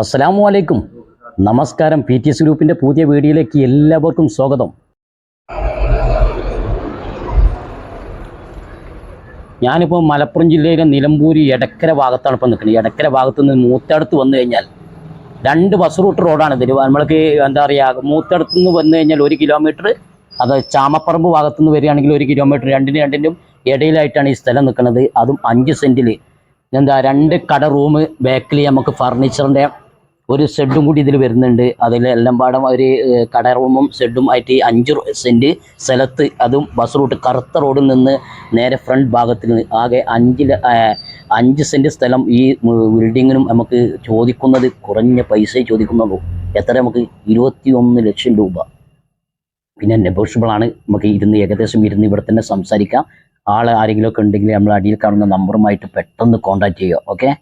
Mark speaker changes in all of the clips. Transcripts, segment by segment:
Speaker 1: അസ്സലാമു വലൈക്കും നമസ്കാരം. പി ടി എസ് ഗ്രൂപ്പിന്റെ പുതിയ വീഡിയോയിലേക്ക് എല്ലാവർക്കും സ്വാഗതം. ഞാനിപ്പോൾ മലപ്പുറം ജില്ലയിലെ നിലമ്പൂരി എടക്കര ഭാഗത്താണ് ഇപ്പോൾ നിൽക്കുന്നത്. എടക്കര ഭാഗത്ത് നിന്ന് മൂത്തടുത്ത് വന്നു കഴിഞ്ഞാൽ രണ്ട് ബസ് റൂട്ട് റോഡാണ് ഇതിൽ നമ്മൾക്ക് എന്താ പറയുക മൂത്തടുത്ത് നിന്ന് വന്നു കഴിഞ്ഞാൽ ഒരു കിലോമീറ്റർ അത് ചാമപ്പറമ്പ് ഭാഗത്തു നിന്ന് വരികയാണെങ്കിൽ ഒരു കിലോമീറ്റർ രണ്ടിനും രണ്ടിനും ഇടയിലായിട്ടാണ് ഈ സ്ഥലം നിൽക്കുന്നത്. അതും അഞ്ച് സെന്റിൽ എന്താ രണ്ട് കട റൂം ബാക്കിൽ നമുക്ക് ഫർണിച്ചറിന്റെ ഒരു ഷെഡും കൂടി ഇതിൽ വരുന്നുണ്ട്. അതിൽ എല്ലാം പാടം ഒരു കട റൂമും ഷെഡും ആയിട്ട് അഞ്ച് സെന്റ് സ്ഥലത്ത് അതും ബസ് റൂട്ട് കറുത്ത റോഡിൽ നിന്ന് നേരെ ഫ്രണ്ട് ഭാഗത്തിൽ നിന്ന് ആകെ അഞ്ച് ല- അഞ്ച് സെന്റ് സ്ഥലം ഈ ബിൽഡിങ്ങിനും നമുക്ക് ചോദിക്കുന്നത് കുറഞ്ഞ പൈസ ചോദിക്കുന്നുള്ളൂ. എത്ര? നമുക്ക് ഇരുപത്തി ഒന്ന് ലക്ഷം രൂപ. പിന്നെ നെഗോഷ്യബിൾ ആണ്. നമുക്ക് ഇരുന്ന് ഏകദേശം ഇരുന്ന് ഇവിടെ തന്നെ സംസാരിക്കാം. ആൾ ആരെങ്കിലുമൊക്കെ ഉണ്ടെങ്കിൽ നമ്മൾ അടിയിൽ കാണുന്ന നമ്പറുമായിട്ട് പെട്ടെന്ന് കോൺടാക്ട് ചെയ്യുക. ഓക്കെ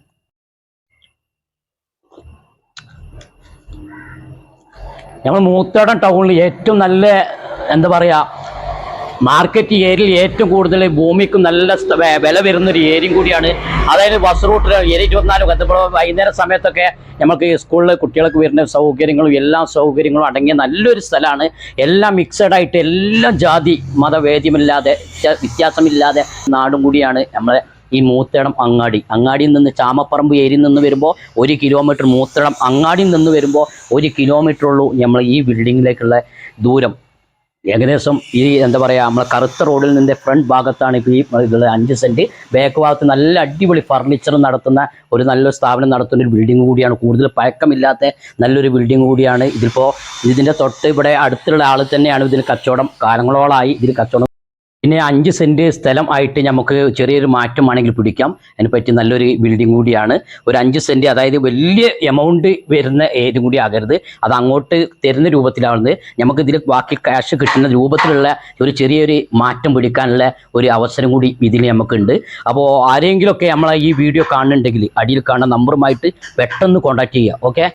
Speaker 1: നമ്മൾ മൂത്തേടം ടൗണിൽ ഏറ്റവും നല്ല എന്താ പറയുക മാർക്കറ്റ് ഏരിയയിൽ ഏറ്റവും കൂടുതൽ ഭൂമിക്ക് നല്ല വില വരുന്ന ഒരു ഏരിയയും കൂടിയാണ്. അതായത് ബസ് റൂട്ടിൽ ഏരിയ ഇരുപത്തിനാലും എത്തപ്പോൾ വൈകുന്നേര സമയത്തൊക്കെ നമുക്ക് സ്കൂളിൽ കുട്ടികൾക്ക് വരുന്ന സൗകര്യങ്ങളും എല്ലാ സൗകര്യങ്ങളും അടങ്ങിയ നല്ലൊരു സ്ഥലമാണ്. എല്ലാം മിക്സഡ് ആയിട്ട് എല്ലാം ജാതി മതഭേദ്യമില്ലാതെ വ്യത്യാ- വ്യത്യാസമില്ലാതെ നാടും കൂടിയാണ് നമ്മളെ ഈ മൂത്തേടം അങ്ങാടി. അങ്ങാടിയിൽ നിന്ന് ചാമപ്പറമ്പ് ഏരിയിൽ നിന്ന് വരുമ്പോൾ ഒരു കിലോമീറ്റർ മൂത്തേടം അങ്ങാടിയിൽ നിന്ന് വരുമ്പോൾ ഒരു കിലോമീറ്റർ ഉള്ളൂ നമ്മൾ ഈ ബിൽഡിങ്ങിലേക്കുള്ള ദൂരം. ഏകദേശം ഈ എന്താ പറയുക നമ്മളെ കറുത്ത റോഡിൽ നിന്റെ ഫ്രണ്ട് ഭാഗത്താണ് ഇപ്പോൾ ഈ ഇതുള്ള അഞ്ച് സെന്റ് ബാക്ക് ഭാഗത്ത് നല്ല അടിപൊളി ഫർണിച്ചർ നടത്തുന്ന ഒരു നല്ലൊരു സ്ഥാപനം നടത്തുന്ന ഒരു ബിൽഡിംഗ് കൂടിയാണ്. കൂടുതൽ പഴക്കമില്ലാത്ത നല്ലൊരു ബിൽഡിംഗ് കൂടിയാണ് ഇതിപ്പോൾ ഇതിന്റെ തൊട്ട് ഇവിടെ അടുത്തുള്ള ആൾ തന്നെയാണ് ഇതിൽ കച്ചവടം. കാലങ്ങളോളായി ഇതിൽ കച്ചവടം പിന്നെ അഞ്ച് സെന്റ് സ്ഥലം ആയിട്ട് നമുക്ക് ചെറിയൊരു മാറ്റം ആണെങ്കിൽ പിടിക്കാം. അതിനെപ്പറ്റി നല്ലൊരു ബിൽഡിംഗ് കൂടിയാണ്. ഒരു അഞ്ച് സെന്റ് അതായത് വലിയ എമൗണ്ട് വരുന്ന ഏതും കൂടി ആകരുത്. അത് അങ്ങോട്ട് തരുന്ന രൂപത്തിലാവുന്നത് നമുക്ക് ഇതിൽ ബാക്കി ക്യാഷ് കിട്ടുന്ന രൂപത്തിലുള്ള ഒരു ചെറിയൊരു മാറ്റം പിടിക്കാനുള്ള ഒരു അവസരം കൂടി ഇതിൽ നമുക്കുണ്ട്. അപ്പോൾ ആരെങ്കിലുമൊക്കെ നമ്മളെ ഈ വീഡിയോ കാണുന്നുണ്ടെങ്കിൽ അടിയിൽ കാണുന്ന നമ്പറുമായിട്ട് പെട്ടെന്ന് കോൺടാക്ട് ചെയ്യുക. ഓക്കെ